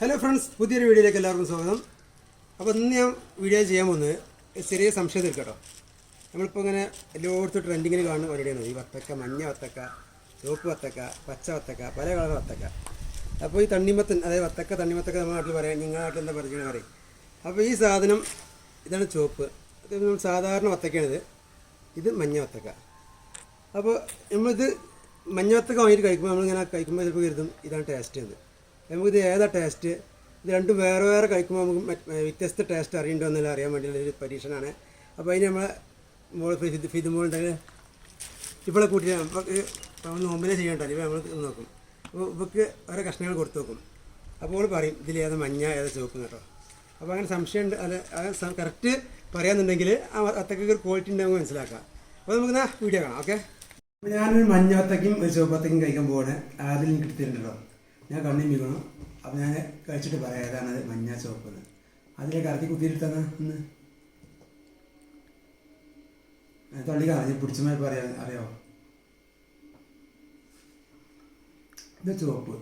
Hello friends പുതിയൊരു വീഡിയോയിലേക്ക് എല്ലാവർക്കും സ്വാഗതം. അപ്പോൾ ഇന്ന് ഞാൻ വീഡിയോ ചെയ്യാൻ പോകുന്നത് ചെറിയ സംശയം തീർക്കട്ടോ നമ്മളിപ്പോൾ ഇങ്ങനെ എല്ലായിടത്തും ട്രെൻഡിങ്ങിൽ കാണുന്ന പരിപാടിയാണ്. ഈ വത്തക്ക മഞ്ഞ വത്തക്ക ചുവപ്പ് വത്തക്ക പച്ച വത്തക്ക പല കളർ വത്തക്ക. അപ്പോൾ ഈ തണ്ണിമത്തൻ അതായത് വത്തക്ക തണ്ണിമത്തക്ക നമ്മുടെ നാട്ടിൽ പറയാം നിങ്ങളുടെ നാട്ടിൽ എന്താ പറയുക പറയും അപ്പോൾ ഈ സാധനം ഇതാണ് ചുവപ്പ്. സാധാരണ വത്തക്കയാണിത്. ഇത് മഞ്ഞ വത്തക്ക. അപ്പോൾ നമ്മളിത് മഞ്ഞ വത്തക്ക വാങ്ങിയിട്ട് കഴിക്കുമ്പോൾ നമ്മളിങ്ങനെ കഴിക്കുമ്പോൾ ചിലപ്പോൾ കരുതും ഇതാണ് ടേസ്റ്റ് എന്ന്. നമുക്കിത് ഏതാ ടേസ്റ്റ് ഇത് രണ്ടും വേറെ വേറെ കഴിക്കുമ്പോൾ നമുക്ക് വ്യത്യസ്ത ടേസ്റ്റ് അറിയണ്ടോ എന്നെല്ലാം അറിയാൻ വേണ്ടിയുള്ളൊരു പരീക്ഷണമാണ് അപ്പോൾ അതിന് നമ്മളെ മോൾ ഫിദ് ഫിദുമോളുണ്ടെങ്കിൽ ഇവളെ കൂട്ടി നമ്മൾ നോമ്പിനെ ചെയ്യണ്ടോ ഇപ്പോൾ നമ്മൾ നോക്കും. അപ്പോൾ ഇവക്ക് ഓരോ കഷ്ണങ്ങൾ കൊടുത്തു നോക്കും. അപ്പോൾ അവൾ പറയും ഇതിൽ ഏത് മഞ്ഞ ഏത് ചുവപ്പ് കേട്ടോ. അപ്പോൾ അങ്ങനെ സംശയം ഉണ്ട് അത് കറക്റ്റ് പറയാന്നുണ്ടെങ്കിൽ ആ അത്തൊക്കെ ഒരു ക്വാളിറ്റി ഉണ്ടാകും മനസ്സിലാക്കാം. അപ്പോൾ നമുക്ക് വീഡിയോ കാണാം ഓക്കെ ഞാനൊരു മഞ്ഞ വത്തക്കും ഒരു ചുവപ്പ് വത്തക്കും കഴിക്കാൻ പോവാണ്. അതിൽ എനിക്ക് എടുത്തിട്ടുണ്ടല്ലോ. ഞാൻ കണ്ണി മീക്കണം അപ്പം ഞാൻ കഴിച്ചിട്ട് പറയാം ഏതാണത് മഞ്ഞ ചുവപ്പെന്ന് അതിലേക്ക് ഇറക്കി കുത്തിയിട്ടാണ് ഒന്ന് തള്ളി കാണാം ഞാൻ പിടിച്ചമായി പറയാ അറിയാമോ ഇത് ചുവപ്പ്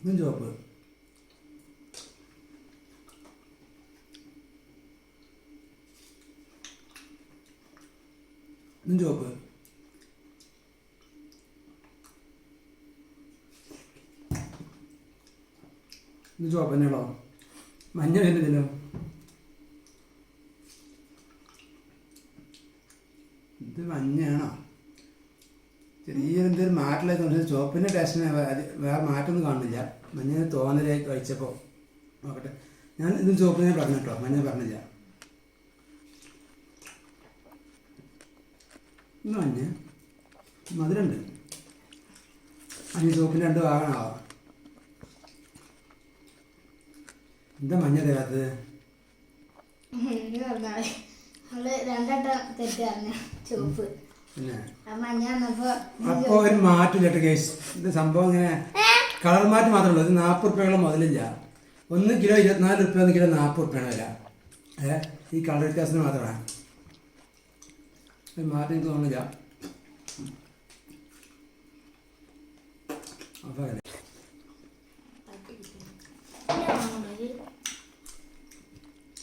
ഇതും ചുവപ്പ് ചുവപ്പ് ഇത് ചുവപ്പ് തന്നെയാണോ മഞ്ഞ വരുന്നില്ലല്ലോ ഇത് മഞ്ഞയാണോ ചെറിയൊരു എന്തൊരു മാറ്റിലായി തോന്നുന്നത് ചുവപ്പിന്റെ ടേസ്റ്റിന് വേറെ മാറ്റമൊന്നും കാണുന്നില്ല. മഞ്ഞ തോന്നലായി കഴിച്ചപ്പോൾ. നോക്കട്ടെ. ഞാൻ ഇതും ചുവപ്പിനെ പറഞ്ഞു കേട്ടോ മഞ്ഞ പറഞ്ഞില്ല. ഇത് മഞ്ഞ മധുരമുണ്ട് അഞ്ച് രണ്ട് ഭാഗമാണോ? എന്താ മഞ്ഞ തരാത്തത്? അപ്പോ ഒരു മാറ്റം കേട്ടോ കേസ് ഇത് സംഭവം ഇങ്ങനെ കളർ മാറ്റം മാത്രമേ ഉള്ളൂ. ഇത് നാൽപ്പത് റുപ്യകളും മുതലില്ല. ഒന്ന് കിലോ ഇരുപത്തിനാല് റുപ്യ ഒന്ന് കിലോ നാൽപ്പത് റുപ്യാണ് വില. ഏ? ഈ കളർ വ്യത്യാസത്തിന് മാത്രമാണ്. തോന്നുന്നില്ല അപ്പോൾ അങ്ങനെ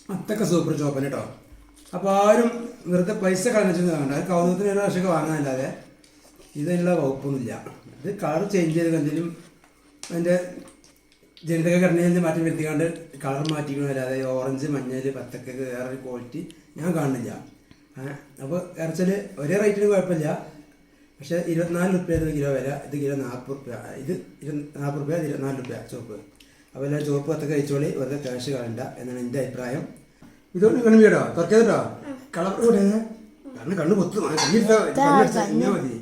അത്തൊക്കെ സൂപ്പർ ചോപ്പൻ കേട്ടോ അപ്പോൾ ആരും വെറുതെ പൈസ കളഞ്ഞിട്ട് വേണ്ട കൗതുകത്തിന് ഒരു വർഷമൊക്കെ വാങ്ങാനല്ലാതെ ഇതിനുള്ള വകുപ്പൊന്നുമില്ല. ഇത് കളർ ചേഞ്ച് ചെയ്ത് എന്തെങ്കിലും അതിന്റെ ജനിതക ഘടനയിൽ മാറ്റം വരുത്തിക്കാണ്ട് കളർ മാറ്റിക്കണമല്ലാതെ ഓറഞ്ച് മഞ്ഞൾ പത്തക്കൊക്കെ വേറൊരു ക്വാളിറ്റി ഞാൻ കാണുന്നില്ല. അപ്പോൾ ഇറച്ചൽ ഒരേ റേറ്റിന് കുഴപ്പമില്ല. പക്ഷേ ഇരുപത്തിനാല് റുപ്യ ഇത് കിലോ വില. ഇത് കിലോ നാൽപ്പത് റുപ്യ ഇത് ഇരു നാൽപ്പത് റുപ്യ ഇരുപത്തിനാല് റുപ്യ ചുവപ്പ് അപ്പോൾ എല്ലാം ചുവപ്പ് പത്തൊക്കെ കഴിച്ചോളി. വെറുതെ ക്യാഷ് കളണ്ട എന്നാണ് എന്റെ അഭിപ്രായം. ഇതുകൊണ്ട് കണ്ണു വീടോ തുറക്കേതോ കളർ കൂടെ. കണ്ണ് കണ്ണ് പൊത്തു കണ്ണിരുത്താ മതി.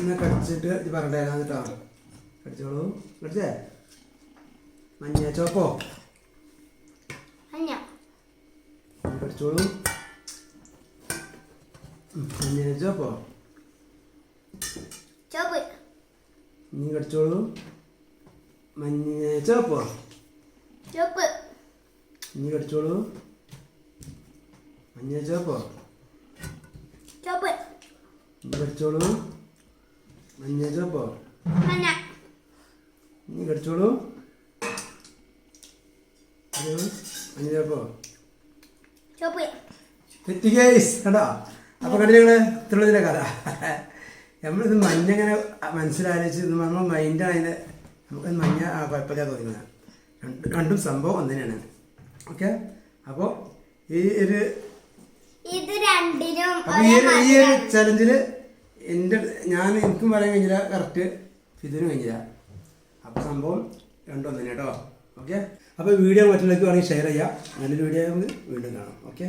എന്നാ കടിച്ചിട്ട് ഇത് പറഞ്ഞേ കേട്ടോ കടിച്ചോളൂ. കടിച്ചേ? മഞ്ഞ ചോപ്പോ? കടിച്ചോളൂ. ചോപ്പോ ചോപ്പ്. നീ കടിച്ചോളൂ. മഞ്ഞ ചോപ്പോ. ചോപ്പ്. നീ കടിച്ചോളൂ. മഞ്ഞ ചോപ്പോ. ചോപ്പ്. നീ കടിച്ചോളൂ. മഞ്ഞ ചോപ്പോ. മഞ്ഞ. നീ കടിച്ചോളൂ. മഞ്ഞ ചോപ്പോ. ചുവപ്പ് തെറ്റി ഗൈസ് കണ്ടു കണ്ടില്ലേ ഇത്രയുള്ളതിന്റെ കഥ. നമ്മളിത് മഞ്ഞ ഇങ്ങനെ മനസ്സിലാലോചിച്ച് നമ്മൾ മൈൻഡാണ് അതിന്റെ നമുക്ക് മഞ്ഞ ആ കുഴപ്പമില്ല തോന്നുന്നത് രണ്ട് രണ്ടും സംഭവം ഒന്ന് തന്നെയാണ് ഓക്കെ? അപ്പോൾ ഈ ഒരു അപ്പോൾ ഈ ഒരു ചലഞ്ചിൽ ഒരു ചലഞ്ചിൽ എന്റെ ഞാൻ എനിക്കും പറയാൻ കഴിഞ്ഞില്ല കറക്റ്റ് ഇതിനും കഴിഞ്ഞില്ല. അപ്പോൾ സംഭവം രണ്ടും ഒന്ന് തന്നെ കേട്ടോ. ഓക്കെ? അപ്പോൾ വീഡിയോ മറ്റുള്ളവർക്ക് വേണമെങ്കിൽ ഷെയർ ചെയ്യാം. നല്ലൊരു വീഡിയോ വീണ്ടും കാണാം. ഓക്കെ?